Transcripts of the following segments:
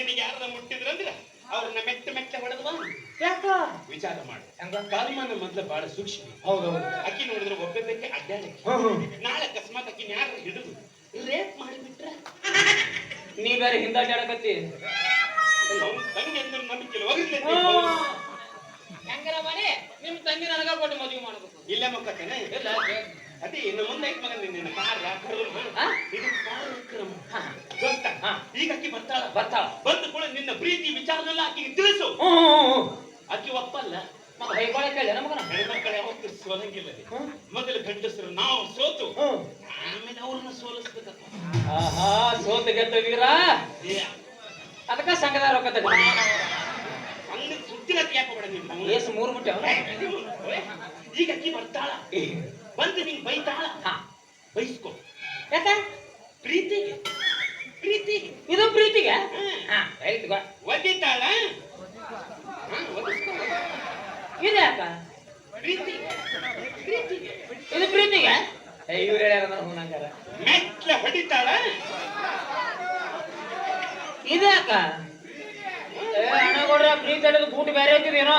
ನಿನಗೆ ಯಾರನ್ನ ಮುಟ್ಟಿದ್ರಂದ್ರ ಅವ್ರನ್ನ ಮೆಟ್ಟ ಮೆಟ್ಟ ಹೊಡೆದ್ವಾ ಯಾಕ? ವಿಚಾರ ಮಾಡು. ಕಾಲ್ಮಾನ ಮೊದ್ಲು ಬಹಳ ಸೂಕ್ಷ್ಮ. ಹೌದೌದು. ಅಕ್ಕಿ ನೋಡಿದ್ರೆ ಒಬ್ಬಕ್ಕೆ ಅಡ್ಡಾಡಕ್ಕೆ. ನಾಳೆ ಅಕಸ್ಮಾತ್ ಅಕ್ಕಿನ ಯಾರು ಹಿಡಿದು ರೇಪ್ ಮಾಡಿಬಿಟ್ರ? ನೀ ಬೇರೆ ಹಿಂದಾಡ್ಯಾಡಕತ್ತಿ ಅವ್ನ ತಂಗಿ ಅಂದ್ರೆ ನಂಬಿಕೆ ಹೆಂಗರ ಮಾಡಿ ನಿಮ್ ತಂಗಿ ನನಗ ಕೊಟ್ಟು ಮದುವೆ ಮಾಡಬೇಕು. ಇಲ್ಲೇ ಮಕ್ಕತ್ತೇನೆ? ಇಲ್ಲ ಅದೇ. ಇನ್ನು ಮುಂದೆ ಐತ್ ಮಗ ನಿನ್ನ ಕಾರ ಕರ್ಮ ಇದು ಕಾರ್ಯಕ್ರಮ. ಈಗ ಅಕ್ಕಿ ಬರ್ತಾಳ ಬರ್ತಾಳ ಬಂದ ಕೂಡ ನಿನ್ನ ಪ್ರೀತಿ ವಿಚಾರನೆಲ್ಲ ಆಕಿಗೆ ತಿಳಿಸು. ಆಕಿ ಒಪ್ಪಲ್ಲ. ಸೋಲಂಗಿಲ್ಲ ಮೊದಲು ಗಂಡಸರು ನಾವು ಸೋತು. ಆಮೇಲೆ ಅವ್ರನ್ನ ಸೋಲಿಸ್ಬೇಕಪ್ಪ. ಆಹಾ ಸೋತ ಗೆದ್ದವೀರಾ ಏ, ಅದಕ್ಕ ಸಂಘದ ರೊಕ್ಕ ಹಂಗ ಏಸ್ ಮೂರು ಈಗ ಅಕ್ಕಿ ಬರ್ತಾಳ. ಬಂದು ನಿಂಗೆ ಬೈತಾಳ. ಹಾ. ಬೈಸ್ಕೊ. ಯಾಕ? ಪ್ರೀತಿಗೆ. ಪ್ರೀತಿ? ಇದು ಪ್ರೀತಿಗೆ? ಹಾ ರೈಟ್ ಒದ್ದಿದ್ದಾಳ ಇದ್ಯಾಕ ಪ್ರೀತಿ? ಪ್ರೀತಿ ಇದು ಪ್ರೀತಿಗೆ? ಇವ್ರು ಹೇಳ್ಯಾರ ಹೂನಂಗಾರ ಮೆಟ್ಲ ಹೊಡಿತಾಳ? ಇದ್ಯಾಕ ಅಣ್ಣ ಕೊಡ್ರ ಪ್ರೀತಿ ಹೇಳಿದ ಬೂಟ್ ಬೇರೆ ಐತಿದೇನೋ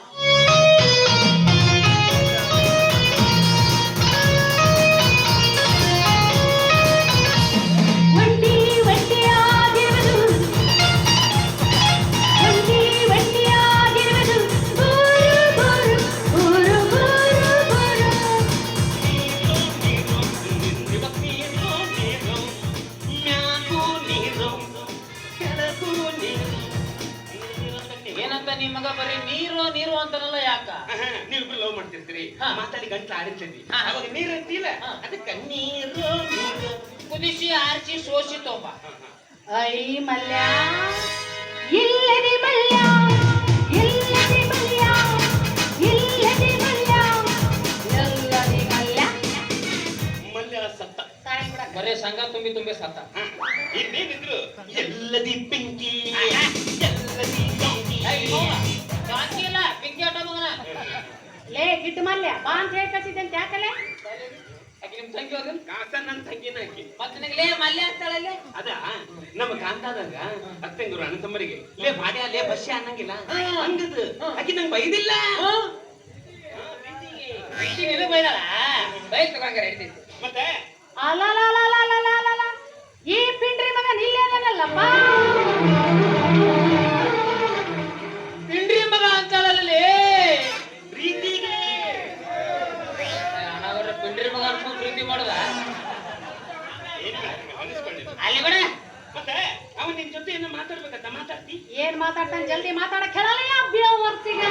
ಆಡಿರ್ತೀರಿ ಅವಾಗ ನೀರು ಅಂತಿಲ್ಲ ಅದಕ್ಕ ನೀರು ಕುದಿಸಿ ಆರಿಸಿ ಸೋಸಿ ತೋಪ. ಐ ಮಲ್ಯ ಇಲ್ಲದಿ ಮಲ್ಯ ಇಲ್ಲದೆ ಮಲ್ಯ ಇಲ್ಲದೆ ಮಲ್ಯ ಎಲ್ಲದೆ ಮಲ್ಯ. ಮಲ್ಯ ಸತ್ತ. ಸಾಯಂ ಬಿಡಕ್ಕ. ಬರೇ ಸಂಘ ತುಂಬಿ ತುಂಬಿ ಸತ್ತ. ಇನ್ನೇನಿದ್ರು ಎಲ್ಲದಿ ಪಿಂಕಿ ಎಲ್ಲದಿ ಪಿಂಕಿ. ಇಲ್ಲ ಪಿಂಕಿ ಆಟ ಮಗನ. ಲೇ ಗಿಟ್ಟು ಮಲ್ಲೆ ಬಾ ಅಂತ ಹೇಳಿ ಕಳ್ಸಿದ್ದೆ ಅಂತ ಯಾಕಲೆ? ಆಕಿ ತಂಗಿ ಹೋದ್ರೆ ನನ್ನ ತಂಗಿನ ಆಕಿ. ಮತ್ತೆ ನನಗೆ ಲೇ ಮಲ್ಯ ಅಂತಾಳಲ್ಲೇ ಅದ ನಮ್ಮ ಕಾಂತಾದಾಗ ಅತ್ತಂಗರು ಅಣ್ಣ ತಮ್ಮರಿಗೆ ಲೇ ಬಾಡ್ಯ ಲೇ ಬಸ್ಯ ಅನ್ನಂಗಿಲ್ಲ. ಹಂಗದು. ಆಕಿ ನಂಗೆ ಬೈದಿಲ್ಲ. ಬೈದಾಳ? ಬೈಲ್ ತಗೊಂಡ್ರೆ ಹೇಳ್ತೀನಿ. ಮತ್ತೆ? ಅಲ್ಲ ಈ ಪಿಂಡ್ರಿ ಮಗ ನಿಲ್ಲೇನಲ್ಲಪ್ಪ. ಅಲ್ಲಿ ಬಿಡ. ಮತ್ತೆ ಅವ ನಿನ್ ಜೊತೆ ಏನೋ ಮಾತಾಡ್ಬೇಕಂತ ಮಾತಾಡ್ತಿ? ಏನ್ ಮಾತಾಡ್ತಾನೆ ಜಲ್ದಿ ಮಾತಾಡಕ್ ಹೇಳಲ್ಲ ಬೇವ ವರ್ಷಿಗೆ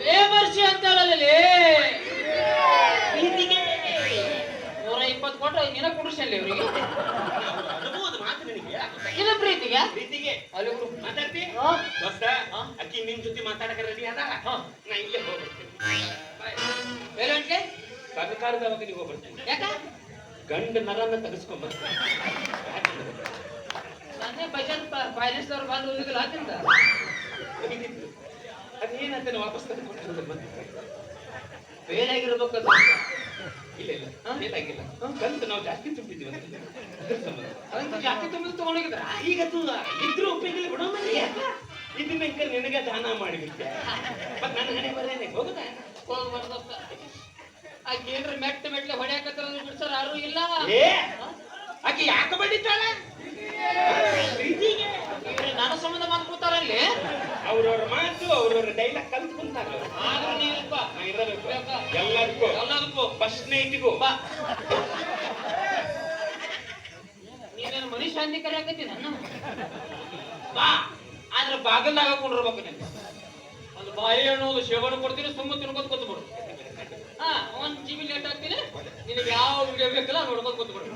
ಬೇಮರ್ಸಿ ಅಂತಾಳಲ್ಲೇ ಪ್ರೀತಿಗೆ ನೂರ ಇಪ್ಪತ್ತು ಕೊಟ್ಟು ದಿನ ಕುಡಿಸಲ್ಲಿ ಇವ್ರಿಗೆ. ಇದು ಪ್ರೀತಿಗೆ? ಪ್ರೀತಿಗೆ. ಅಲ್ಲಿ ಬಿಡು. ಮಾತಾಡ್ತಿ? ದೋಸ್ತ? ಅಕ್ಕಿ ನಿನ್ ಜೊತೆ ಮಾತಾಡಕ ರೆಡಿ ಅದ ಹಾ. ನಾ ಇಲ್ಲೇ ಹೋಗ್ಬಿಡ್ತೀನಿ. ಅಂಟ್ಲೆ ನೀವು ಯಾಕ? ಗಂಡ ನರನ್ನ ತೆಗೆಸ್ಕೊಂಬ ಬಜೆಟ್ ಫೈನಾನ್ಸ್ ಅವ್ರು ಬಂದು ಹೋಗಿಲ್ಲ ಅದಿಂದ ಅದೇನಂತ ವಾಪಸ್ ತಂದು ಮತ್ತೆ ಬೇರೆ ಆಗಿರ್ಬೇಕು ಇಲ್ಲ ಇಲ್ಲ. ಫೇಲ್ ಆಗಿಲ್ಲ. ಕಂತು ನಾವು ಜಾಸ್ತಿ ತುಂಬಿದ್ದೀವಿ ಅಂತ. ಜಾಸ್ತಿ ತುಂಬ ತಗೊಂಡೋಗಿದ್ರ ಈಗ ಇದ್ರು ಉಪಯೋಗ ಬಿಡೋ ಮನೆ. ಇದನ್ನ ನಿನಗೆ ದಾನ ಮಾಡಿಬಿಟ್ಟೆ. ನನ್ನ ಹಣೆ ಬರೇನೆ ಹೋಗುದಾ? ಹೋಗ್ಬಾರ್ದಪ್ಪ ಆಕೆ ಏನ್ರ ಮೆಟ್ಟ ಮೆಟ್ಲೆ ಹೊಡ್ಯಾಕತ್ತಾರ ಬಿಡ್ಸರ್ ಯಾರು ಇಲ್ಲ. ಏ ಆಕೆ ಯಾಕೆ ಬಡಿತಾಳ ಪ್ರೀತಿಗೆ. ಇವ್ರು ನನ್ನ ಸಂಬಂಧ ಬಂದ್ ಕೂತಾರಲ್ಲಿ ಅವ್ರವ್ರ ಮಾತು ಅವ್ರವ್ರ ಡೈಲಾಗ್ ಕಲ್ತು ಕುಂತಾರ. ಆದ್ರೂ ನೀನಪ್ಪ ನಾ ಇರಬೇಕು. ಬೇಕಾ? ಎಲ್ಲರಿಗೂ ಎಲ್ಲದಕ್ಕೂ. ಫಸ್ಟ್ ನೈಟ್ಗೂ ಬಾ. ನೀನೇನು ಮನುಷ್ಯ ಶಾಂತಿ ಕರೆಯಾಕತ್ತಿ ನನ್ನ ಬಾ. ಆದ್ರೆ ಬಾಗಲ್ದಾಗ ಹಾಕೊಂಡಿರ್ಬೇಕು ನೀನು. ಒಂದು ಬಾಯಿ ಅನ್ನೋದು ಸೇವನೆ ಕೊಡ್ತೀನಿ ಸುಮ್ಮ ತಿನ್ಕೊಂಡು ಕೂತ್ಬಿಡು. ಹಾ ಒಂದ್ ಜಿ ಬಿ ಲೇಟ್ ಆಗ್ತೀನಿ. ನಿನಗೆ ಯಾವ ವಿಡಿಯೋ ಬೇಕಲ್ಲ ನೋಡ್ಕೊಂಡು ಕೂತ್ಬಿಡು.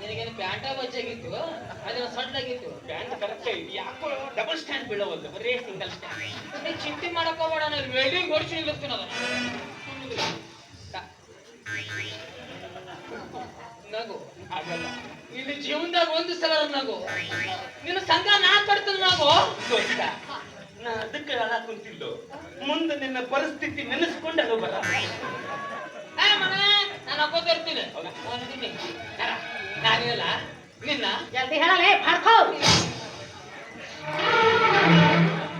ನಿನಗೇನು ಪ್ಯಾಂಟ ಬಜ್ಜಾಗಿತ್ತು ಸಣ್ಣಾಗಿತ್ತು ಪ್ಯಾಂಟ್ ಕರೆಕ್ಟ್ ಇದೆ. ಯಾಕೋ ಡಬಲ್ ಸ್ಟ್ಯಾಂಡ್ ಬೀಳವಲ್ದು ಬರೀ ಸಿಂಗಲ್ ಸ್ಟ್ಯಾಂಡ್ ಚಿಂತೆ ಮಾಡಕ್ಕೋಬೇಡ ನಾನು ವೆಲ್ಡಿಂಗ್ ನಗು. ಆಗಲ್ಲ ಒಂದು ಸಲ ನಾವು ನಿನ್ನ ಸಂಘ ನಾ ಕಟ್ತದ ನಾವು ದೋಸ್ತ ನಾ ಅದಕ್ಕೆ ಅಲ್ಲ ಕುಂತಿದ್ದು. ಮುಂದೆ ನಿನ್ನ ಪರಿಸ್ಥಿತಿ ನೆನೆಸ್ಕೊಂಡು ಅದು ಬರ. ನಾನು ಹಾಕೋತ ಇರ್ತೀನಿ. ನಾನಿಲ್ಲ ನಿನ್ನ? ಜಲ್ದಿ ಹೇಳಲೇ ಮಾಡ್ಕೋ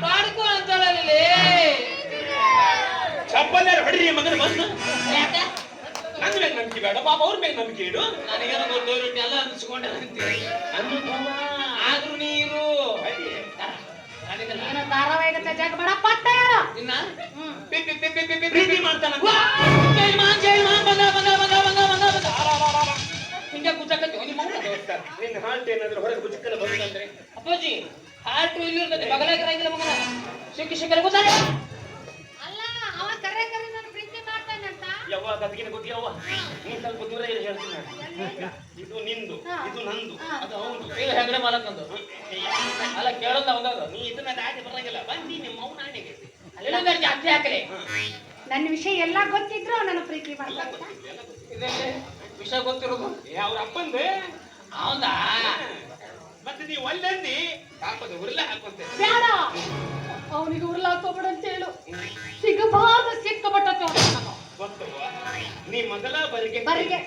ಮಾಡ್ಕೊ ಅಂತಲ್ಲಿ ಚಪ್ಪಲ್ಲಾರ ಹೊಡ್ರಿ ಮಗನ ಬಂದು? ಯಾಕೆ? ನನ್ನ ಮೇಲೆ ನಂಬಿಕೆ ಬೇಡ ಪಾಪ ಅವ್ರ ಮೇಲೆ ನಂಬಿಕೆ ಇಡು. ನನಗೇನು ಗೊತ್ತವ್ರು ಎಲ್ಲ ಅನ್ಸ್ಕೊಂಡೆ ಆದ್ರೂ ನೀರು. ನೀನು ಜಗ್ ಬೇಡ ಪಟ್ಟ ಹೇಳು ಇನ್ನ? ಪ್ರೀತಿ ಮಾಡ್ತಾನ ಬಂದ ಬಂದ ಬಂದ ಬಂದ ಬಂದ ಬಂದ. ಹಿಂಗೆ ನಿಮ್ಮ ನಿನ್ನ ಏನಾದ್ರು ಹೊರಗೆ ಅಪ್ಪಾಜಿ ಹಾರ್ಟ್ ಇಲ್ಲಿ ಇರ್ತದೆ ಬಗಲಾಗಿರಂಗಿಲ್ಲ ಮಗನ. ಸಿಕ್ಕಿ ಸಿಕ್ಕಲ್ಲ ಗೊತ್ತಾಗ ಯವ್ವ ಕದಗಿನ ಗೊತ್ತಿ ಯವ್ವ ನೀ ಸ್ವಲ್ಪ ದೂರ ಇರು ಹೇಳ್ತೀನಿ ನಾನು. ಇದು ನಿಂದು. ಇದು ನಂದು. ಅದು ಅವನು ಈಗ ಹೆಗಡೆ ಮಾಲಕ್ಕಂದು ಅಲ್ಲ ಕೇಳಲ್ಲ ಅವಾಗ ನೀ ಇದನ್ನ ದಾಟಿ ಬರಂಗಿಲ್ಲ. ಬಂದಿ ನಿಮ್ಮ ಮೌನ ಆಣೆಗೆ ಅಲ್ಲೆಲ್ಲ ಜಾಸ್ತಿ ಹಾಕಲಿ. ನನ್ನ ವಿಷಯ ಎಲ್ಲ ಗೊತ್ತಿದ್ರು ನನ್ನ ಪ್ರೀತಿ ಮಾಡ್ತಾರೆ ವಿಷಯ ಗೊತ್ತಿರೋದು. ಅವ್ರ ಅಪ್ಪಂದು? ಹೌದಾ? ಮತ್ತೆ ನೀವು ಒಲ್ಲೆಂದಿ ಹಾಕೋದು ಉರ್ಲ ಹಾಕೊಂತೆ. ಬೇಡ. ಅವನಿಗೆ ಉರ್ಲಾಕೋಬೇಡ ಅಂತ ಹೇಳು. ಸಿಕ್ಕಬಟ್ಟ ಗೊತ್ತವ ನೀ ಮೊದಲ ಬರಿಗೆ ಬರಿಗೆ.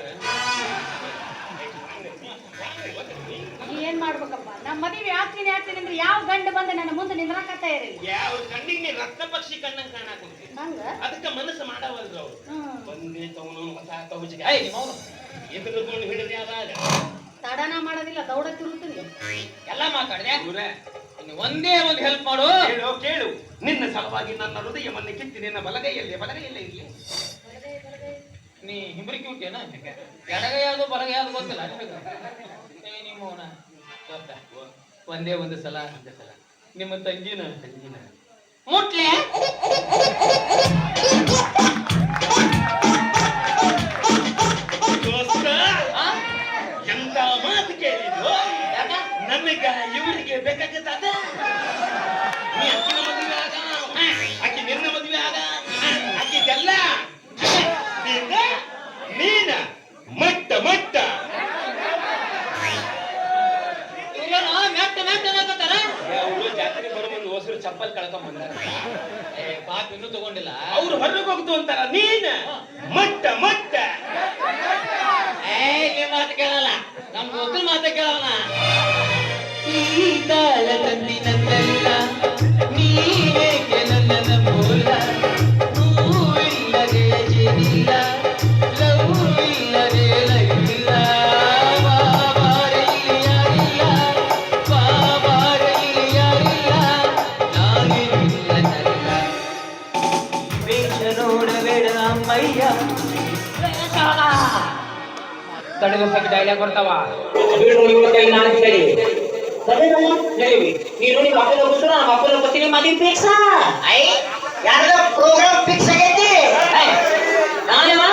ಏನ್ ಮಾಡ್ಬೇಕಪ್ಪ? ನಮ್ಮ ಮದುವೆ ಆಗ್ತೀನಿ ಆಗ್ತೀನಿ ಅಂದ್ರೆ ಯಾವ ಗಂಡ ಬಂದ ನನ್ನ ಮುಂದೆ ನಿಂದ್ರಾಕತ್ತ ಇರಲಿಲ್ಲ ಯಾವ ಗಂಡಿಗೆ ನೀ ರಕ್ತ ಪಕ್ಷಿ ಕಣ್ಣಂಗ್ ಕಾಣಾಕುಂತಿ ನಂಗ ಅದಕ್ಕೆ ಮನಸ್ಸು ಮಾಡವಲ್ರು ಅವ್ರು. ಬಂದೆ ತವನು ಹೊಸ ಕೌಜಿಗೆ ಐ ಅವನು. ಎದುರುಕೊಂಡು ಹಿಡಿದು ಯಾವಾಗ? ತಡನ ಮಾಡೋದಿಲ್ಲ ದೌಡ ತಿರುಗುತ್ತೀನಿ ಎಲ್ಲ ಮಾತಾಡಿದೆ? ಒಂದೇ ಒಂದು ಹೆಲ್ಪ್ ಮಾಡು. ಕೇಳು ಕೇಳು. ನಿನ್ನ ಸಲುವಾಗಿ ನನ್ನ ಹೃದಯವನ್ನು ಕಿತ್ತಿ ನಿನ್ನ ಬಲಗೈಯಲ್ಲಿ ಬಲಗೈಯಲ್ಲೇ ಇರಲಿ. ನೀ ಹಿಂಬರಿಕೆ ಹುಟ್ಟೇನ ಎಡಗೈ ಯಾವ್ದು ಬಲಗೈ ಯಾವ್ದು ಗೊತ್ತಿಲ್ಲ ನಿನಗೆ? ಏ ನಿಮ್ಮ ಗೊತ್ತ ಒಂದೇ ಒಂದು ಸಲ ಒಂದೇ ಸಲ. ನಿಮ್ಮ ತಂಗಿನ ತಂಗಿನ. ಮುಟ್ಲೆ? ಎಂತ ಮಾತು ಕೇಳಿದ್ರು? ನನಗ ಇವರಿಗೆ ಏ ಪಾಪ ಇನ್ನೂ ತಗೊಂಡಿಲ್ಲ. ಅವ್ರು ಹೊರಗೆ ಹೋಗ್ತು ಅಂತಾರ ನೀನ? ವೇಷ ನೋಡಬೇಡ ಅಮ್ಮಯ್ಯ ತಡೆದು ಸರಿ ಡೈಲಾಗ್ ಬರ್ತಾವ ನಾನು ಹೇಳಿ ನೀನು ನಿಮ್ಮ ಅಪ್ಪನ ಕೂತು ನಮ್ಮ ಅಪ್ಪನ ಕೂತೀನಿ ಮದಿ ಫಿಕ್ಸ್ ಐ ಯಾರದ ಪ್ರೋಗ್ರಾಮ್ ಫಿಕ್ಸ್ ಆಗೈತಿ. ನಾನೇಮ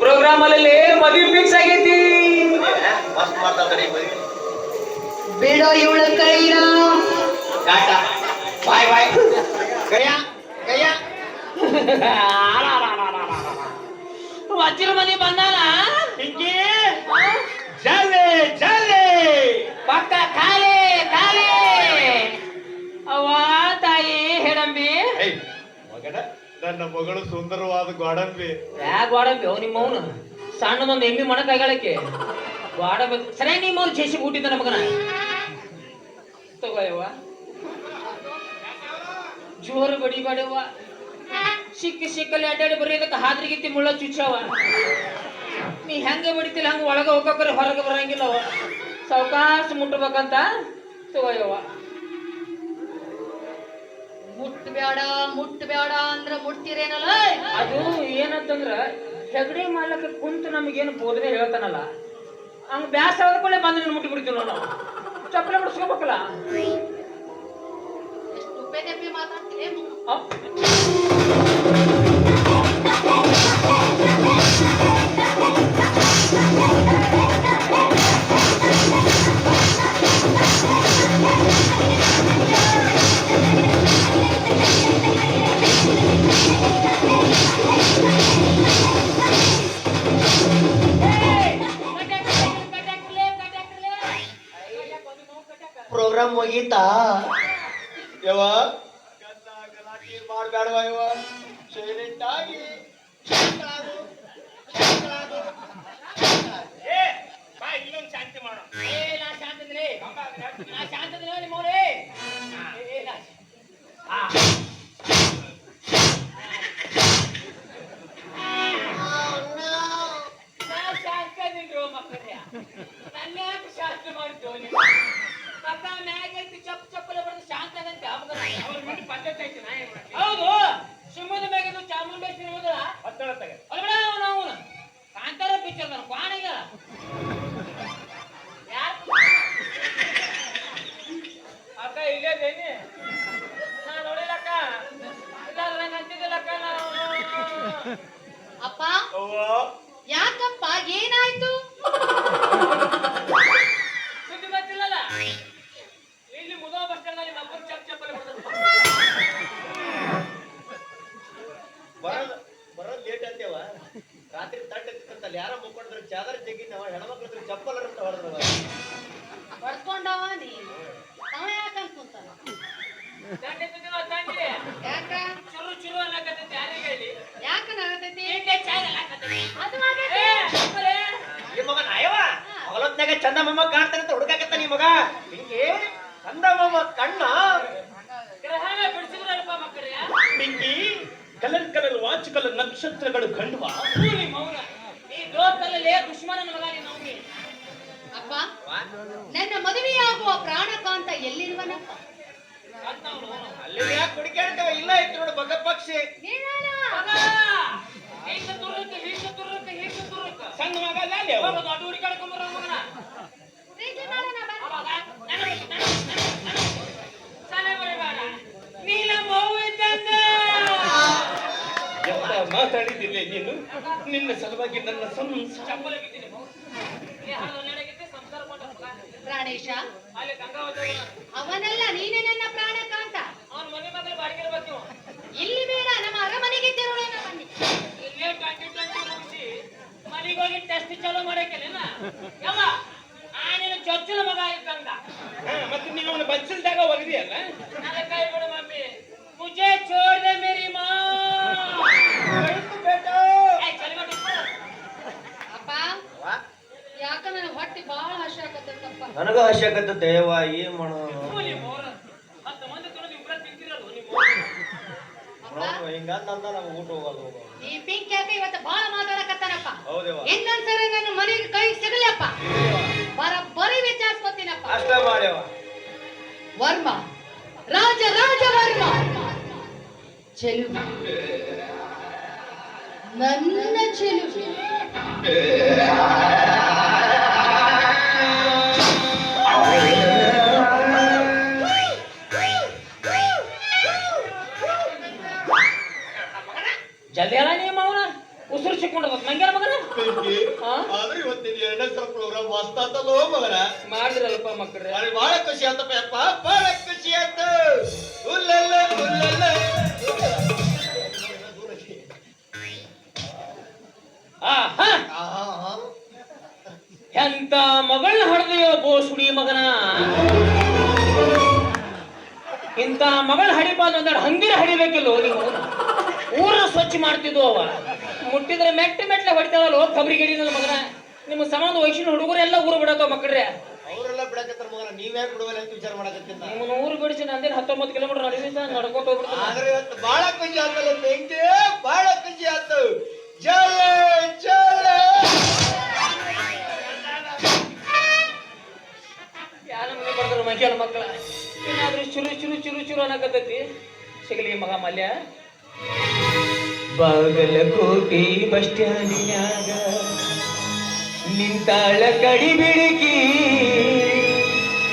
ಪ್ರೋಗ್ರಾಮ್ ಅಲ್ಲಿ ಮದಿ ಫಿಕ್ಸ್ ಆಗೈತಿ ಮಸ್ತ್ ಮಾಡ್ತಾವ್ರಿ ಬಿಡೋ ಇವಳ ಕೈನ. ಟಾಟಾ. ಬಾಯ್ ಬಾಯ್. ಗಯ ವಜ್ರ ಮನಿ ಬಂದಾನ? ಹಿಂಗೆ ಜಾಲೆ ಜಾಲೆ ಪಕ್ಕ ಖಾಲಿ ಖಾಲಿ ಅವ್ವ ತಾಯಿ ಹೇಳಂಬಿ ಮಗನ ನನ್ನ ಮಗಳು ಸುಂದರವಾದ ಗೋಡಂಬಿ. ಯಾ ಗೋಡಂಬಿ ಅವ್ ನಿಮ್ಮ ಅವನು ಸಣ್ಣದೊಂದು ಎಮ್ಮಿ ಮಣ ಕೈಗಾಳಕ್ಕೆ ಗೋಡಂಬಿ ಸರಿ ನಿಮ್ಮ ಅವ್ರು ಜೇಸಿ ಊಟಿದ್ದ ನಮಗನ ತಗೋಯವ್ವ ಜೋರು ಬಡಿ ಬಡವ್ವ ಸಿಕ್ಕಿ ಸಿಕ್ಕಲ್ಲಿ ಅಡ್ಡಾಡಿ ಬರೀ ಇದಕ್ಕೆ ಹಾದ್ರಿಗಿತ್ತಿ ಮುಳ್ಳ ಚುಚ್ಚವ. ನೀ ಹೆಂಗೆ ಬಡಿತಿಲ್ಲ ಹಂಗೆ ಒಳಗೆ ಹೋಗಕ್ರೆ ಹೊರಗೆ ಬರಂಗಿಲ್ಲ ಅವ. ಸಾವಕಾಶ ಮುಟ್ಟಬೇಕಂತ ತಗೋಯವ ಮುಟ್ಬೇಡ ಮುಟ್ಬೇಡ ಅಂದ್ರ ಮುಟ್ತಿರೇನಲ್ಲ? ಅದು ಏನಂತಂದ್ರ ಹೆಗಡೆ ಮಾಲಕ ಕುಂತು ನಮಗೇನು ಬೋಧನೆ ಹೇಳ್ತಾನಲ್ಲ ಹಂಗ ಬ್ಯಾಸ ಆದ್ಕೊಳ್ಳೆ ಬಂದ ನೀನು ಮುಟ್ಟಿ ಬಿಡ್ತೀವಿ ನಾವು. ಚಪ್ಪಲೆ ಬಿಡಿಸ್ಕೋಬೇಕಲ್ಲ ಎಷ್ಟು ಉಪ್ಪೆ ತೆಪ್ಪಿ ಪ್ರೋಗ್ರಾಮ್ ಹೋಗಿತ್ತಾ ಯಾವ ಮಾಡ್ಬೇಡವಾ ಇವ ಸೈಲೆಂಟ್ ಆಗಿ ಶಾಂತಳಾಗು, ಶಾಂತಳಾಗು. ಏ ಬಾ ಇಲ್ಲೊಂದು ಶಾಂತಿ ಮಾಡೋ ಏ ನಾ ಶಾಂತದ್ರಿ ನಾ ಶಾಂತದ್ರಿ ನಿಮ್ಮ ಮೌರಿ ಏ ನಾ ನಾ ಅಪ್ಪ? ಯಾಕಪ್ಪ? ಏನಾಯ್ತು? ಸುದ್ದಿ ಇಲ್ಲಿ ಮುದೋ ಬಸ್ ಸ್ಟ್ಯಾಂಡ್ ಅಲ್ಲಿ ಮಕ್ಕಳು ಚಪ್ ಚಪ್ಪಲಿ ಬರೋದ್ ಬರೋದ್ ಲೇಟ್ ಅಂತೇವ ರಾತ್ರಿ ತಟ್ಟ ಎತ್ತಿತ್ತಂತಲ್ಲ ಯಾರ ಮುಕ್ಕೊಂಡ್ರೆ ಚಾದರ್ ತೆಗಿನವ ಹೆಣ್ಮಕ್ಳ ಚಪ್ಪಲ್ ಅಂತ ಹೊಡೆದ್ರವ ಬಡ್ಕೊಂಡವ ನೀನು. ಅವ ಯಾಕಂತ ಕುಂತಾನ? ಅವಲತ್ನಾಗ ಚಂದ ಮಮ್ಮ ಕಾಣ್ತಾನಂತ ಹುಡುಕಾಕತ್ತ ನೀ ಮಗ? ಹಿಂಗೆ ಚಂದ ಮೊಮ್ಮ ಕಣ್ಣ. ಪಿಂಕಿ ಕಲರ್ ಕಲರ್ ವಾಚ್ ಕಲರ್ ನಕ್ಷತ್ರಗಳು ಕಂಡುವ? ಕೂಲಿ ಮೌನ. ಈ ದೋಸ್ತಲ್ಲೇ ದುಶ್ಮನನ ಮಗ ನೀನು ಅಪ್ಪ ನನ್ನ ಮದುವೆಯಾಗುವ ಪ್ರಾಣಕಾಂತ ಎಲ್ಲಿರುವನಪ್ಪ. ಅಲ್ಲಿ ಯಾಕೆ ಹುಡುಕಾಡ್ತಾವ ಇಲ್ಲ ಇತ್ತು ನೋಡು ಬಗ ಪಕ್ಷಿ. ಸಣ್ಣ ಮಗ ಅಲ್ಲ ಅಲ್ಲಿ ಅವ. ದೊಡ್ಡ ಮಗನ. ಪ್ರೀತಿ ಮಾಡೋಣ. ಅವಾಗ. ಸಲ. ನೀ ನಮ್ಮ ಅವ್ವ ಇದ್ದಂಗ. ಎಂತ ಮಾತಾಡಿದಿಲ್ಲ ನೀನು ನಿನ್ನ ಸಲುವಾಗಿ ನನ್ನ ಸಂಸಾರ ಚಪ್ಪಲಿ ಬಿದ್ದೀನಿ ಮಗು. ನೀ ಹರಿದು ನಡೆಗಿದ್ದೆ ಸಂಸಾರ ಮಾಡ ಮಗ. ಪ್ರಾಣೇಶ ಅಲ್ಲಿ ಗಂಗಾವತಿ ಅವನಲ್ಲ ನೀನೇ ನನ್ನ ಪ್ರಾಣಕಾಂತ ಅವನ ಮನೆ ಮಗನ ಬಾಡಿಗೆ ಇರ್ಬೇಕು ನೀವು. ಇಲ್ಲಿ ಬೇಡ ನಮ್ಮ ಅರಮನೆಗೆ ತೆರಳೋಣ ಬನ್ನಿ ಇಲ್ಲೇ ಟ್ವೆಂಟಿ ಅಲ್ಲಿಗೆ ಹೋಗಿ ಟೆಸ್ಟ್ ಚಲೋ ಮಾಡಕ್ಕೆಲ್ಲ ಯಾವ ಆ ನೀನು ಚೊಚ್ಚಲ ಮಗ ಇದ್ದಂಗ ಮತ್ತೆ ನೀವು ಅವನ ಬಚ್ಚಲ್ದಾಗ ಮುಜೆ ಮೇರಿ ಮಾ. ಅಪ್ಪ ಯಾಕ ನನಗೆ ಹೊಟ್ಟೆ ಬಹಳ ಹಸಿ ಆಗತ್ತಪ್ಪ ನನಗ ಹಸಿ ಆಗತ್ತೆ ಏನ್ ಮಾಡೋದು? ಹಿಂಗಂದ ನಾವು ಊಟ ಹೋಗಲ್ಲ. ಈ ಪಿಂಕ್ ಯಾಕೆ ಇವತ್ತು ಬಾಳ ಮಾತಾಡಕತ್ತಾನಪ್ಪ. ಹೌದೇವ. ಇನ್ನೊಂದ್ಸರಿ ನನ್ನ ಮನೆಗೆ ಕೈ ಸಿಗಲಪ್ಪ. ಬರೀ ವಿಚಾರಿಸ್ಕೊತೀನಪ್ಪ. ಅಷ್ಟ ಮಾಡ್ಯವ. ವರ್ಮ. ರಾಜ ರಾಜ ವರ್ಮ. ಚೆಲು ನನ್ನ ಚೆಲುವು. ಮಂಗ್ಯಾರ ಮಗನ? ಹಾ? ಆದ್ರೆ ಇವತ್ತಿನ ಎರಡನೇ ಸಲ ಪ್ರೋಗ್ರಾಮ್ ಮಸ್ತ್ ಆತಲ್ಲೋ ಮಗನ. ಮಾಡಿದ್ರಲ್ಲಪ್ಪ ಮಕ್ಕಳ್ರೆ. ನನಗೆ ಬಹಳ ಖುಷಿ ಅಂತಪ್ಪ ಯಪ್ಪ ಬಹಳ ಖುಷಿ ಆಯ್ತು ಉಲ್ಲಲ್ಲ ಉಲ್ಲಲ್ಲ. ಆಹಾ ಆಹಾ. ಎಂತ ಮಗಳನ್ನ ಹಡ್ದೆಯೋ ಬೋಸುಡಿ ಮಗನ? ಇಂತ ಮಗಳ ಹಡಿಬಾರ್ದು ಅಂದ್ರೆ ಹಂಗಿರ ಹಡಿಬೇಕಿಲ್ಲೋ ನೀವು? ಊರ ಸ್ವಚ್ಛ ಮಾಡ್ತಿದ್ವು ಅವ. ಮುಟ್ಟಿದ್ರೆ ಮೆಟ್ಟ ಮೆಟ್ಲೆ ಹೊಡಿತಾವಲ್ಲ ಕಬರಿ ನನ್ನ ಮಗನ. ನಿಮ್ಮ ಸಮಾನ ವಯಸ್ಸಿನ ಹುಡುಗರೆಲ್ಲ ಊರು ಬಿಡತ್ತವ ಮಕ್ಕಳ್ರೆ? ಅವರೆಲ್ಲ ಬಿಡಕತ್ತಾರ ಮಗನ ನೀವ್ಯಾಕೆ ಬಿಡುವಲ್ಲ ಅಂತ ವಿಚಾರ ಮಾಡಕತ್ತಿದ್ದ ನಿಮ್ಮನ್ನ ಊರು ಬಿಡಿಸಿ ನಂದೇನು ಹತ್ತೊಂಬತ್ತು ಕಿಲೋಮೀಟರ್ ನಡೀತಿದ್ದ ನಡ್ಕೋತ ಹೋಗ್ಬಿಡ್ತಾನೆ. ಆದ್ರೆ ಇವತ್ತು ಬಹಳ ಖುಷಿ ಆತಲ್ಲ ಬೆಂಕಿ ಬಹಳ ಖುಷಿ ಆತು. ಜಲ ಜಲ ಯಾರ ಮನೆ ಮಂಗ್ಯಾನ ಮಕ್ಕಳ? ಏನಾದ್ರೂ ಚುರು ಚುರು ಚುರು ಚುರು ಅನ್ನಕತ್ತೈತಿ? ಸಿಗಲಿ ಮಗ ಮಲ್ಯ. ಬಾಗಲಕೋಟೆ ಬಸ್ ಸ್ಟ್ಯಾಂಡಿನಾಗ ನಿಂತಾಳ ಕಡಿ ಬೆಳಕಿ